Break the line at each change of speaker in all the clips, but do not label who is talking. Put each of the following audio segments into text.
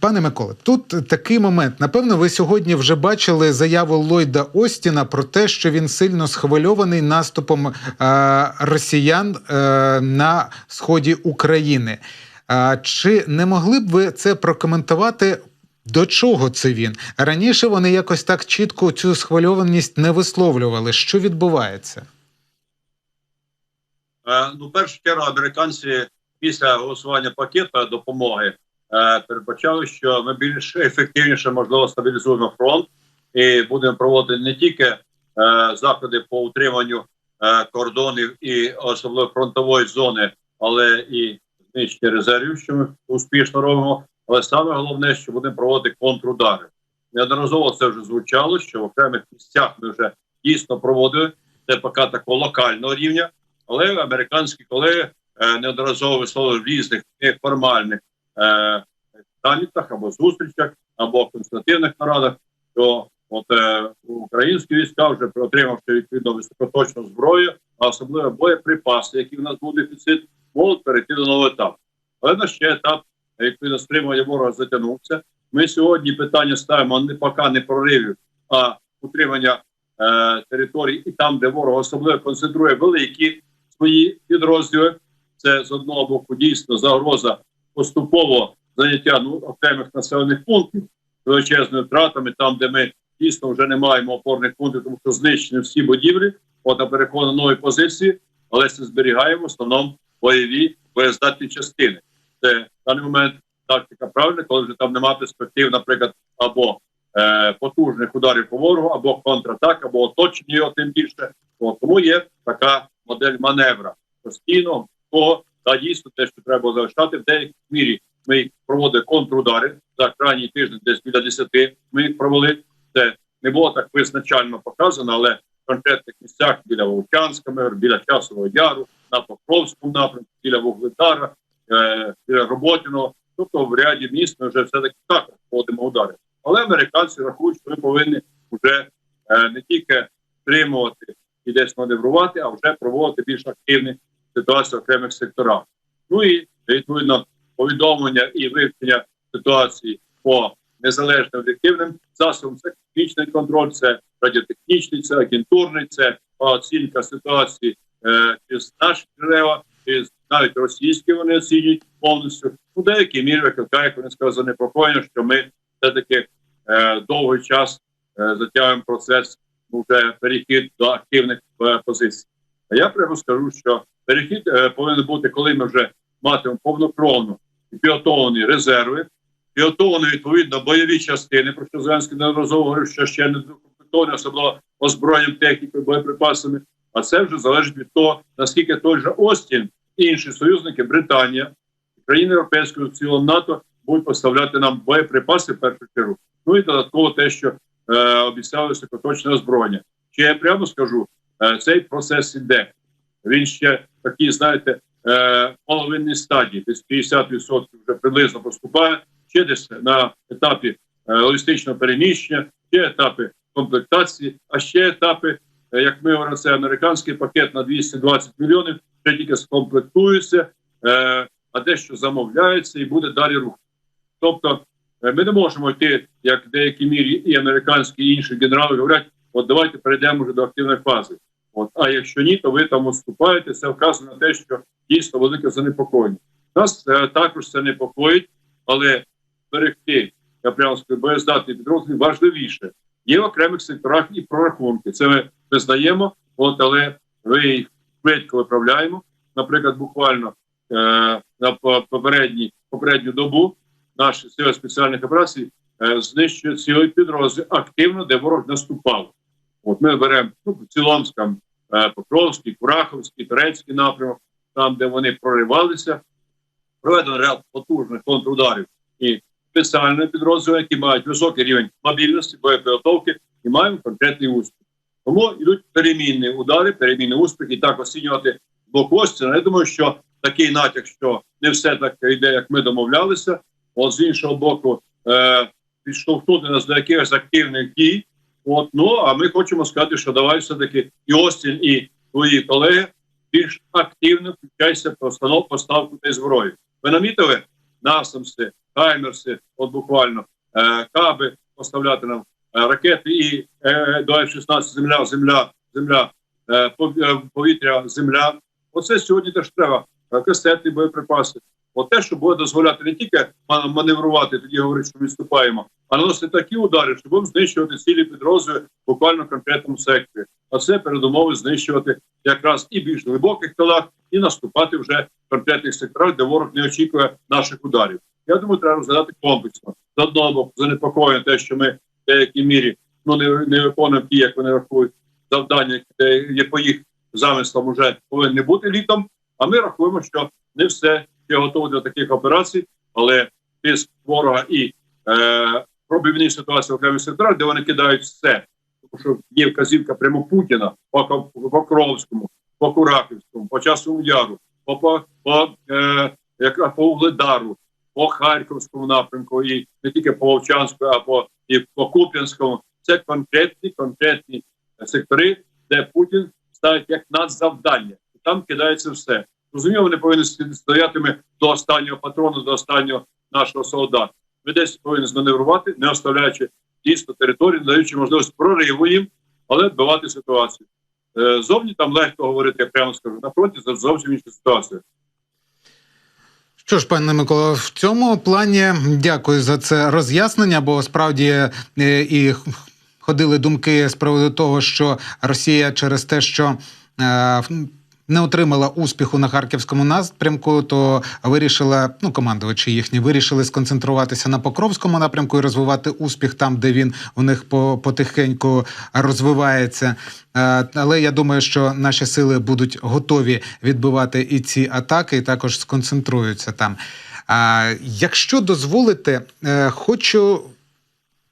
Пане Миколе, тут такий момент. Напевно, ви сьогодні вже бачили заяву Ллойда Остіна про те, що він сильно схвильований наступом е, росіян е, на сході України. Е, чи не могли б ви це прокоментувати? До чого це він раніше? Вони якось так чітко цю схвильованість не висловлювали. Що відбувається?
Е, ну, першу чергу, американці після голосування пакету допомоги передбачали, що ми більш ефективніше можливо стабілізуємо фронт і будемо проводити не тільки е, заходи по утриманню е, кордонів і особливо фронтової зони, але і знищення резервів, що ми успішно робимо. Але саме головне, що будемо проводити контрудари. Неодноразово це вже звучало, що в окремих місцях ми вже дійсно проводили це поки такого локального рівня, але американські колеги е, неодноразово висловили в різних неформальних е, самітах або зустрічах, або консультативних нарадах, що от е, українські війська вже отримавши відповідно високоточну зброю, а особливо боєприпаси, які в нас був дефіцит, можуть перейти до нового етапу. Але на ще етап відповідно стримування ворога затягнувся. Ми сьогодні питання ставимо не поки не проривів, а утримання е, територій і там, де ворог особливо концентрує великі свої підрозділи. Це з одного боку дійсно загроза поступово заняття ну, окремих населених пунктів величезними втратами, там де ми дійсно вже не маємо опорних пунктів, тому що знищені всі будівлі, от а переходу нові позиції, але це зберігаємо в основному бойові боєздатні частини. Це в даний момент тактика правильна, коли вже там немає перспектив, наприклад, або е, потужних ударів по ворогу, або контратак, або оточення його тим більше. Тому є така модель маневра постійно того та дійсно те, що треба залишати в деякій мірі. Ми проводили контрудари за крайній тиждень, десь біля 10 Ми їх провели. Це не було так визначально показано, але в конкретних місцях біля Вовчанська, біля Часового Яру, на Покровському напрямку, біля Вугледара, е, біля Роботіного. Тобто в ряді міст ми вже все таки так проводимо удари. Але американці рахують, що ми повинні вже е, не тільки стримувати і десь маневрувати, а вже проводити більш активні ситуації в окремих секторах. Ну і відповідно повідомлення і вивчення ситуації по незалежним об'єктивним засобам. Це технічний контроль, це радіотехнічний, це агентурний, це оцінка ситуації е, із наших джерела, із навіть російські вони оцінюють повністю. У деякій мірі викликає, як вони сказали, занепокоєння, що ми все таки е, довгий час е, затягуємо процес вже перехід до активних е, позицій. А я прямо скажу, що перехід е, повинен бути, коли ми вже матимемо повнокровну і підготовлені резерви, підготовлені відповідно бойові частини, про що Зеленський неодноразово говорив, що ще не докомплектовані, особливо озброєнням технікою, боєприпасами. А це вже залежить від того, наскільки той же Остін і інші союзники, Британія, країни Європейського в цілому НАТО будуть поставляти нам боєприпаси в першу чергу. Ну і додатково те, що е, обіцяли високоточне озброєння. Чи я прямо скажу, е, цей процес іде. Він ще такий, знаєте, е, половинній стадії, десь 50% вже приблизно поступає, ще десь на етапі е, логістичного переміщення, ще етапи комплектації, а ще етапи, е, як ми говоримо, це американський пакет на 220 мільйонів, ще тільки скомплектується, а дещо замовляється і буде далі рух. Тобто ми не можемо йти, як в деякій мірі, і американські і інші генерали говорять, от давайте перейдемо вже до активної фази. От, а якщо ні, то ви там уступаєте. Це вказує на те, що дійсно велике занепокоєння. Нас е, також це непокоїть, але берегти я прямо скажу, боєздатний підрозділ важливіше. Є в окремих секторах і прорахунки. Це ми визнаємо, от але ми їх швидко виправляємо. Наприклад, буквально е, на попередній попередню добу наші сили спеціальних операцій е, знищують цілий підрозділ активно, де ворог наступав. От ми беремо ну, в цілому Покровський, Кураховський, Турецький напрямок, там, де вони проривалися, проведено ряд потужних контрударів і спеціальні підрозділи, які мають високий рівень мобільності, боєпідготовки і мають конкретний успіх. Тому йдуть перемінні удари, перемінні успіхи, і так оцінювати блокості. Я думаю, що такий натяк, що не все так йде, як ми домовлялися. От з іншого боку, е, підштовхнути нас до якихось активних дій. От ну а ми хочемо сказати, що давай все таки і Остін, і твої колеги більш активно включайся в постановку поставку та зброї. Ви намітили насамси Хаймерси, от буквально е, каби поставляти нам е, ракети і е, до F-16 земля, земля, земля, е, е, повітря, земля. Оце сьогодні теж треба. Касети, боєприпаси. От те, що буде дозволяти не тільки ма- маневрувати, тоді говорити, що ми відступаємо, а наносити такі удари, що будемо знищувати цілі підрозділи буквально в конкретному секторі. А це передумови знищувати якраз і більш глибоких тилах, і наступати вже в конкретних секторах, де ворог не очікує наших ударів. Я думаю, треба розглядати комплексно. З одного боку, занепокоєно те, що ми в деякій мірі ну не, не виконуємо ті, як вони рахують, завдання, які є по їх замислам вже повинні бути літом. А ми рахуємо, що не все ще готове до таких операцій, але тиск ворога і е, пробивні ситуації в окремих секторах, де вони кидають все. Тому що є вказівка прямо Путіна по Ко- Покровському, по Курахівському, по Часовому Яру, по, по, по, е, якраз по Угледару, по Харківському напрямку, і не тільки по Вовчанську, а по, і по Куп'янському. Це конкретні конкретні сектори, де Путін ставить як надзавдання. Там кидається все. Розуміло, вони повинні стоятиме до останнього патрону, до останнього нашого солдата. Ми десь повинні зманеврувати, не оставляючи дійсно територію, даючи можливість прориву їм, але вбивати ситуацію. Е, Зовні там легко говорити, я прямо скажу, на фронті це зовсім інша ситуація.
Що ж, пане Микола, в цьому плані дякую за це роз'яснення, бо справді е, і ходили думки з приводу того, що Росія через те, що е, не отримала успіху на харківському напрямку, то вирішила, ну командувачі їхні вирішили сконцентруватися на Покровському напрямку і розвивати успіх там, де він у них потихеньку розвивається. Е, Але я думаю, що наші сили будуть готові відбивати і ці атаки, і також сконцентруються там. А якщо дозволите, е, хочу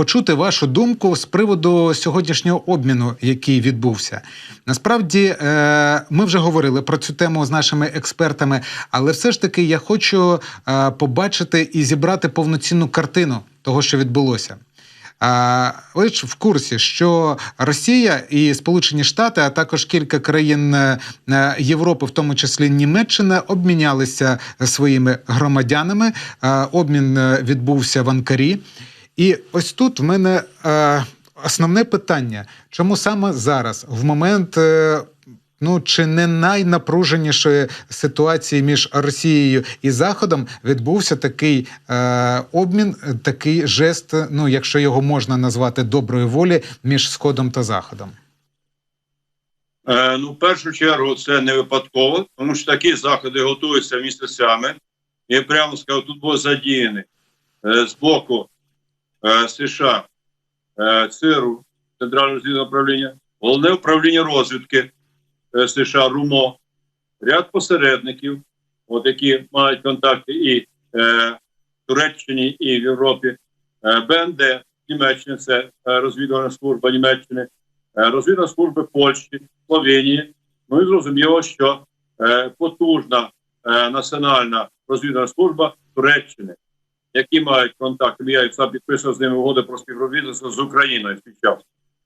почути вашу думку з приводу сьогоднішнього обміну, який відбувся. Насправді, е, ми вже говорили про цю тему з нашими експертами, але все ж таки я хочу е, побачити і зібрати повноцінну картину того, що відбулося. А, ви ж в курсі, що Росія і Сполучені Штати, а також кілька країн е, Європи, в тому числі Німеччина, обмінялися своїми громадянами. Обмін відбувся в Анкарі. І ось тут в мене е, основне питання: чому саме зараз, в момент. е, Ну, чи не найнапруженішої ситуації між Росією і Заходом відбувся такий е, обмін, такий жест, ну якщо його можна назвати доброї волі між Сходом та Заходом?
Е, ну, в першу чергу, це не випадково, тому що такі заходи готуються місяцями. І прямо скажу, тут було задіяні е, з боку США, е, ЦРУ, Центральне розвідне управління, головне управління розвідки е, США, РУМО, ряд посередників, от які мають контакти і е, в Туреччині, і в Європі, е, БНД Німеччини, це е, розвідувальна служба Німеччини, е, розвідувальна служба Польщі, Словенії. Ну і зрозуміло, що е, потужна е, національна розвідувальна служба Туреччини, які мають контакти. Я сам підписував з ними угоди про співробітництво з Україною свій час.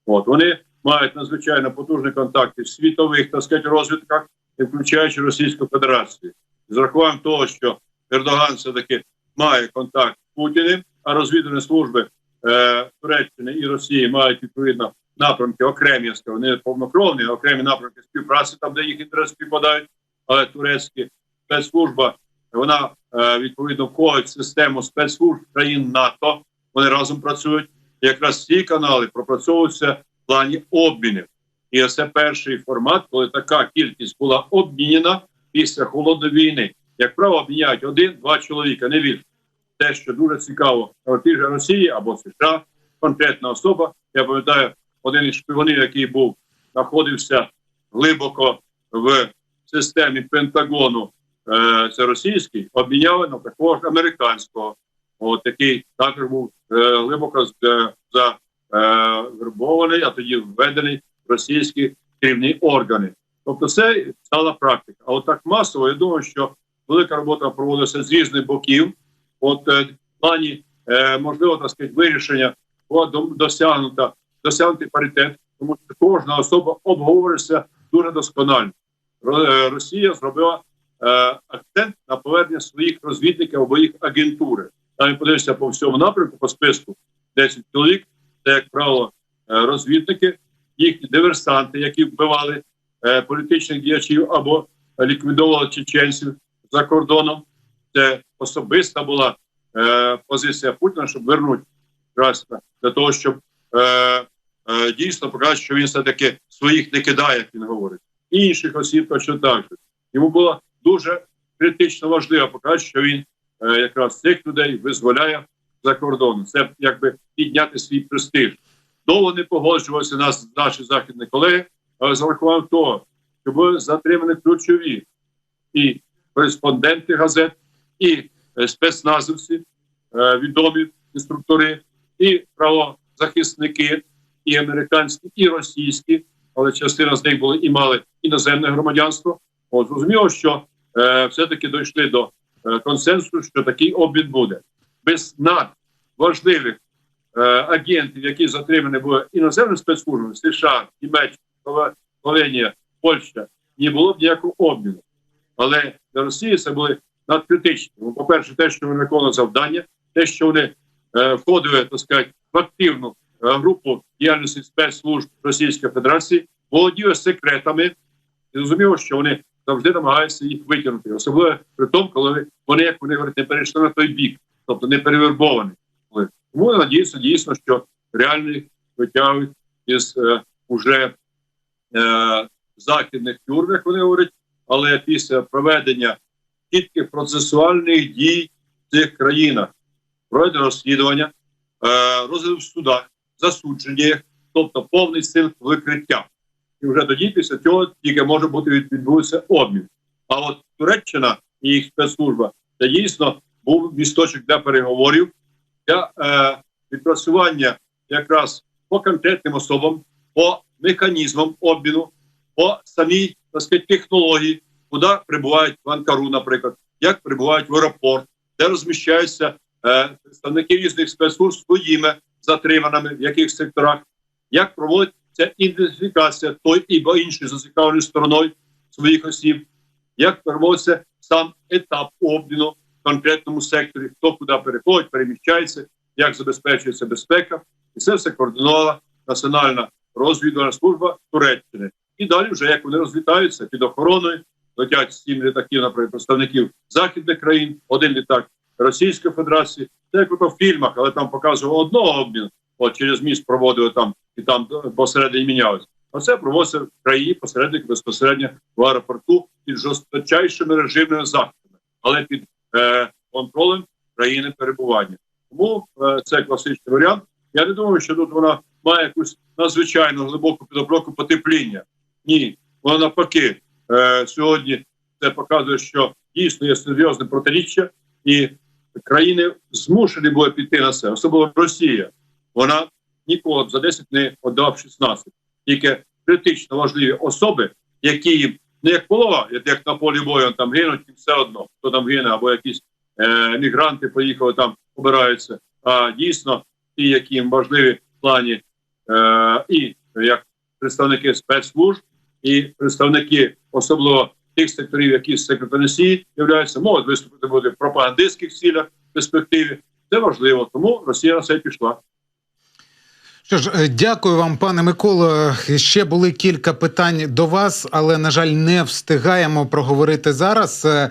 От вони мають надзвичайно потужні контакти в світових так сказати, розвідках, включаючи Російську Федерацію. З урахуванням того, що Ердоган все таки має контакт з Путіним, а розвідувальні служби е, Туреччини і Росії мають відповідно напрямки окремі, не повнокровні, а окремі напрямки співпраці, там де їх інтереси співпадають, але турецькі спецслужба вона е, відповідно входить в систему спецслужб країн НАТО. Вони разом працюють. Якраз ці канали пропрацьовуються в плані обмінів. І це перший формат, коли така кількість була обмінена після холодної війни. Як правило, обміняють один-два чоловіка. Не більше. Те, що дуже цікаво, в тій же Росії або США, конкретна особа. Я пам'ятаю, один із шпигунів, який був знаходився глибоко в системі Пентагону, е, це російський, обміняли на такого американського, от який також був е, глибоко е, за е, а тоді введений в російські керівні органи. Тобто, це стала практика. А от так масово, я думаю, що велика робота проводилася з різних боків. От е, плані е, можливо так сказати, вирішення досягнута досягнути паритет, тому що кожна особа обговорюється дуже досконально. Росія зробила акцент на повернення своїх розвідників або їх агентури. Там подивишся по всьому напрямку, по списку 10 чоловік, це, як правило, е, розвідники, їхні диверсанти, які вбивали е, політичних діячів або ліквідовували чеченців за кордоном. Це особиста була е, позиція Путіна, щоб вернути Красна, для того, щоб е, е, дійсно показати, що він все-таки своїх не кидає, як він говорить. Інших осіб точно так же. Йому було дуже критично важливо показати, що він е, якраз цих людей визволяє за кордоном. Це якби підняти свій престиж. Довго не погоджувалися нас наші західні колеги, але за рахунок того, що були затримані ключові і кореспонденти газет, і е, спецназовці, е, відомі інструктори, і правозахисники, і американські, і російські, але частина з них були і мали іноземне громадянство. От зрозуміло, що е, все-таки дійшли до е, консенсусу, що такий обмін буде без надважливих е, агентів, які затримані були іноземними спецслужбами США, Німеччина, Слове- Словенія, Польща, не було б ніякого обміну. Але для Росії це були надкритичні. Ну, По-перше, те, що вони виконували завдання, те, що вони входили, так сказати, в активну групу діяльності спецслужб Російської Федерації, володіли секретами, і зрозуміло, що вони завжди намагаються їх витягнути, особливо при тому, коли вони, як вони говорять, не перейшли на той бік, тобто не перевербовані. Тому я надіюся, дійсно, що реально їх витягують із е, уже е, західних тюрм, як вони говорять, але після проведення чітких процесуальних дій в цих країнах, проведення розслідування, е, розгляд в судах, засудження їх, тобто повний сил викриття. І вже тоді, після цього, тільки може бути від- відбудеться обмін. А от Туреччина і їх спецслужба це дійсно був місточок для переговорів, для е, відпрацювання якраз по конкретним особам, по механізмам обміну, по самій так сказати, технології, куди прибувають в Анкару, наприклад, як прибувають в аеропорт, де розміщаються е, представники різних спецслужб своїми затриманими, в яких секторах, як проводиться ідентифікація той або іншої зацікавленою стороною своїх осіб, як проводиться сам етап обміну в конкретному секторі, хто куди переходить, переміщається, як забезпечується безпека, і це все координувала Національна розвідувальна служба Туреччини. І далі, вже як вони розлітаються під охороною, летять сім літаків, наприклад, представників західних країн, один літак Російської Федерації. Це як ото в фільмах, але там показували одного обміну, от через міст проводили там і там посередині мінялися. А це проводиться в країні посередник безпосередньо в аеропорту під жорсточайшими режимними заходами, але під е, контролем країни перебування. Тому е, це класичний варіант. Я не думаю, що тут вона має якусь надзвичайно глибоку підопльоку потепління. Ні, вона навпаки е, сьогодні це показує, що дійсно є серйозне протиріччя, і країни змушені були піти на це, особливо Росія. Вона ніколи б за 10 не віддав 16. Тільки критично важливі особи, які не як полова, як на полі бою там гинуть, і все одно, хто там гине, або якісь е, мігранти поїхали там, обираються. А дійсно, ті, які їм важливі в плані е, і як представники спецслужб, і представники особливо тих секторів, які з секретарі являються, можуть виступити буде в пропагандистських цілях в перспективі. Це важливо, тому Росія на це пішла.
Що ж, е, дякую вам, пане Миколо. Ще були кілька питань до вас, але на жаль, не встигаємо проговорити зараз. Е,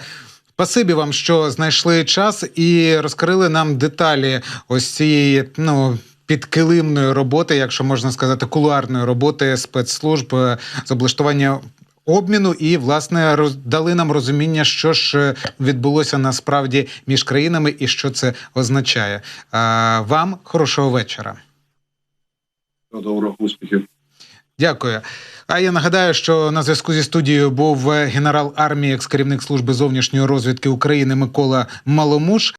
Спасибі вам, що знайшли час і розкрили нам деталі ось цієї ну. Підкилимної роботи, якщо можна сказати, кулуарної роботи спецслужб е, з облаштування обміну, і власне роз- дали нам розуміння, що ж відбулося насправді між країнами і що це означає. Вам хорошого вечора.
Доброго успіхів.
Дякую. А я нагадаю, що на зв'язку зі студією був е, генерал армії, екс-керівник служби зовнішньої розвідки України Микола Маломуш.